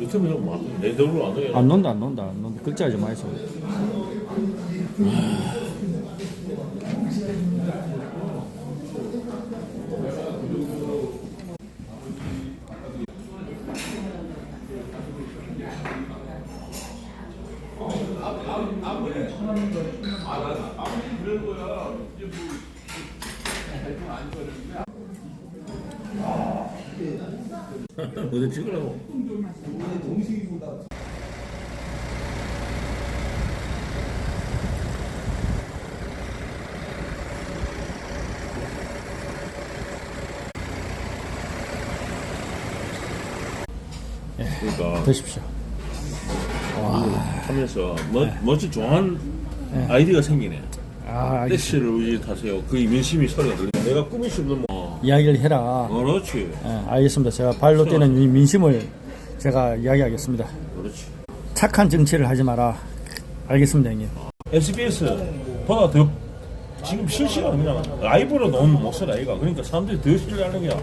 유튜브에서 뭐내 돈으로 안 돼. 안 논다 안 논다 안 논다 글자 좀 많이 써 어디 찍으라고? 그러니까 드십시오 하면서 뭐 멋진 좋아하는 아이디가 생기네. 아 섹시를 위해 타세요. 그 민심이 소리가. 내가 꿈이 싶으면 뭐 이야기를 해라. 그렇지, 예, 알겠습니다. 제가 발로 뛰는 이 민심을 제가 이야기하겠습니다. 그렇지. 착한 정치를 하지 마라. 알겠습니다 형님. SBS 보다 더 지금 실시간 그냥 라이브로 너무 못 써라 이가. 그러니까 사람들이 더 신뢰하는 게야.